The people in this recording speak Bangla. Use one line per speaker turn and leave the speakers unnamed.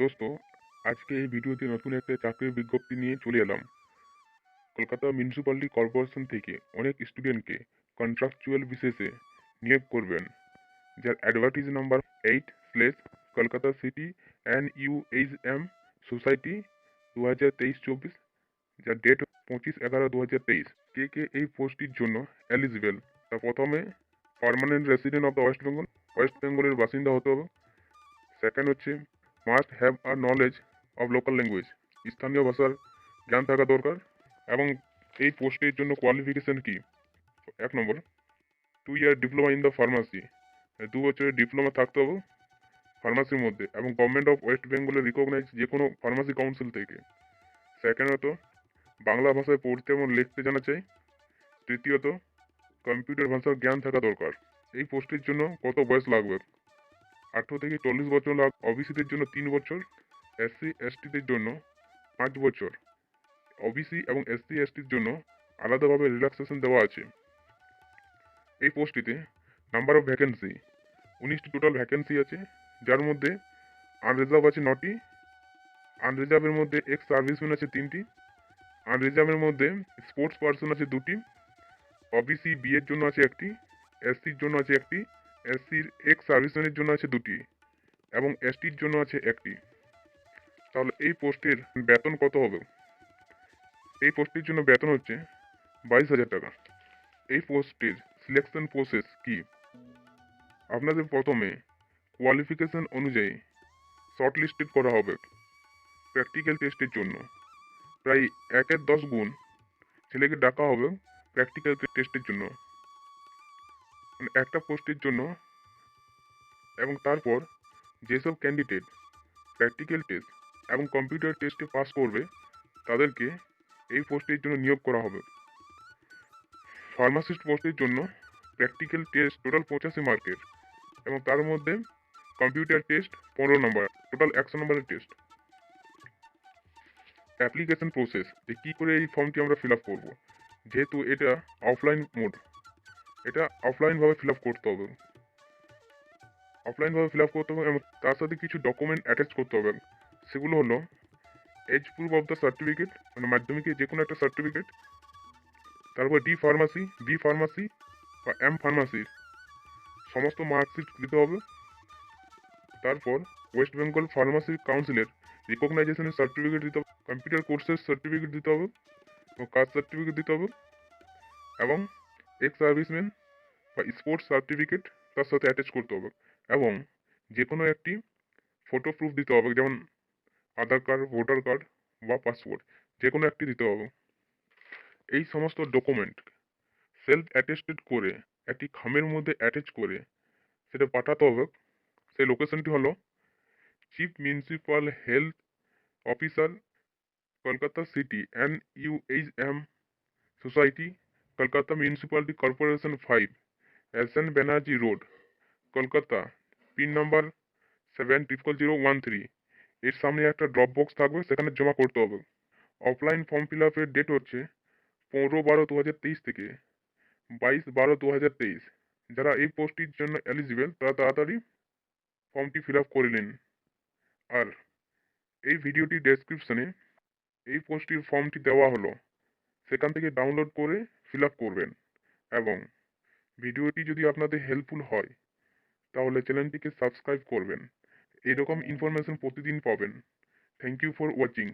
দোস্ত, আজকে এই ভিডিওতে নতুন একটা চাকরির বিজ্ঞপ্তি নিয়ে চলে এলাম। কলকাতা মিউনিসিপ্যালিটি কর্পোরেশন থেকে অনেক স্টুডেন্টকে কন্ট্রাকচুয়াল বিশেষে নিয়োগ করবেন। যার advertise number eight slash Kolkata city and U H M society দু হাজার তেইশ চব্বিশ, যার ডেট পঁচিশ এগারো দু হাজার তেইশ। কে কে এই পোস্টটির জন্য এলিজিবল তা প্রথমে permanent resident of the West Bengal West বেঙ্গলের বাসিন্দা হতে হবে। সেকেন্ড হচ্ছে must have a knowledge of local language স্থানীয় ভাষার জ্ঞান থাকা দরকার এবং এই পোস্টের জন্য কোয়ালিফিকেশন কি? এক নম্বর two year diploma in the pharmacy দু বছরের ডিপ্লোমা থাকতে হবে ফার্মাসির মধ্যে এবং গভর্নমেন্ট অফ ওয়েস্ট বেঙ্গলের রিকগনাইজ যে কোনো ফার্মাসি কাউন্সিল থেকে। সেকেন্ডত বাংলা ভাষায় পড়তে এবং লিখতে জানা চাই। তৃতীয়ত কম্পিউটার ভাষার জ্ঞান থাকা দরকার। এই পোস্টের জন্য কত বয়স লাগবে? আঠেরো থেকে চল্লিশ বছর লাগ ওবিসিদের জন্য তিন বছর এসসি এসটিদের জন্য পাঁচ বছর। ওবিসি এবং এসসি এসটির জন্য আলাদাভাবে রিল্যাক্সেশন দেওয়া আছে। এই পোস্টটিতে নাম্বার অফ ভ্যাকেন্সি উনিশটি টোটাল ভ্যাকেন্সি আছে, যার মধ্যে আনরিজার্ভ আছে নটি আনরিজার্ভের মধ্যে এক্স সার্ভিসম্যান আছে তিনটি আনরিজার্ভের মধ্যে স্পোর্টস পার্সন আছে দুটি ওবিসি বি এর জন্য আছে একটি এসসির জন্য আছে একটি এসসির এক্স সার্ভিসম্যানের জন্য আছে দুটি এবং এসটির জন্য আছে একটি। তাহলে এই পোস্টের বেতন কত হবে? এই পোস্টের জন্য বেতন হচ্ছে বাইশ হাজার টাকা। এই পোস্টের সিলেকশন প্রসেস কি? আপনাদের প্রথমে কোয়ালিফিকেশন অনুযায়ী শর্ট লিস্টেড করা হবে প্র্যাকটিক্যাল টেস্টের জন্য। প্রায় একের দশ গুণ ছেলেকে ডাকা হবে প্র্যাকটিক্যাল টেস্টের জন্য। একটা পোস্টের জন্য এবং তারপর যেসব ক্যান্ডিডেট প্র্যাকটিক্যাল টেস্ট এবং কম্পিউটার টেস্টে পাস করবে, তাদেরকে এই পোস্টের জন্য নিয়োগ করা হবে। ফার্মাসিস্ট পোস্টের জন্য প্র্যাকটিক্যাল টেস্ট টোটাল পঁচাশি মার্কের এবং তার মধ্যে কম্পিউটার টেস্ট পনেরো নম্বর টোটাল একশো নম্বরের টেস্ট অ্যাপ্লিকেশন প্রসেস যে কী করে এই ফর্মটি আমরা ফিল আপ করব, যেহেতু এটা অফলাইন মোড এটা অফলাইনভাবে ফিল আপ করতে হবে। অফলাইনভাবে ফিল আপ করতে হবে এবং তার সাথে কিছু ডকুমেন্ট অ্যাটাচ করতে হবে। সেগুলো হলো age proof of the certificate মানে মাধ্যমিকের যে কোনো একটা সার্টিফিকেট তারপর ডি ফার্মাসি বি ফার্মাসি বা এম ফার্মাসির সমস্ত মার্কশিট দিতে হবে। তারপর ওয়েস্ট বেঙ্গল ফার্মাসি কাউন্সিলের রিকগনাইজেশনের সার্টিফিকেট দিতে হবে কম্পিউটার কোর্সের সার্টিফিকেট দিতে হবে এবং কাস্ট সার্টিফিকেট দিতে হবে এবং এক্স সার্ভিসম্যান বা স্পোর্টস সার্টিফিকেট তার সাথে অ্যাটাচ করতে হবে এবং যে কোনো একটি ফটো প্রুফ দিতে হবে, যেমন আধার কার্ড ভোটার কার্ড বা পাসপোর্ট যে কোনো একটি দিতে হবে। এই সমস্ত ডকুমেন্ট সেলফ অ্যাটেস্টেড করে, একটি খামের মধ্যে অ্যাটাচ করে সেটা পাঠাতে হবে। সেই লোকেশনটি হলো chief municipal health officer Kolkata city N U H M society Kolkata municipality corporation five S N Banerjee road Kolkata pin number seven triple zero one three এর সামনে একটা ড্রপ বক্স থাকবে, সেখানে জমা করতে হবে। অফলাইন ফর্ম ফিল আপের ডেট হচ্ছে পনেরো বারো দু হাজার তেইশ থেকে বাইশ বারো দু হাজার তেইশ। যারা এই পোস্টটির জন্য এলিজিবেল তারা তাড়াতাড়ি ফর্মটি ফিল আপ করে নিন। আর এই ভিডিওটি ডেসক্রিপশনে এই পোস্টটির ফর্মটি দেওয়া হলো। সেখান থেকে ডাউনলোড করে ফিল করবেন। এবং ভিডিওটি যদি আপনাদের হেল্পফুল হয়, তাহলে চ্যানেলটিকে সাবস্ক্রাইব করবেন। এরকম ইনফরমেশন প্রতিদিন পাবেন। Thank you for watching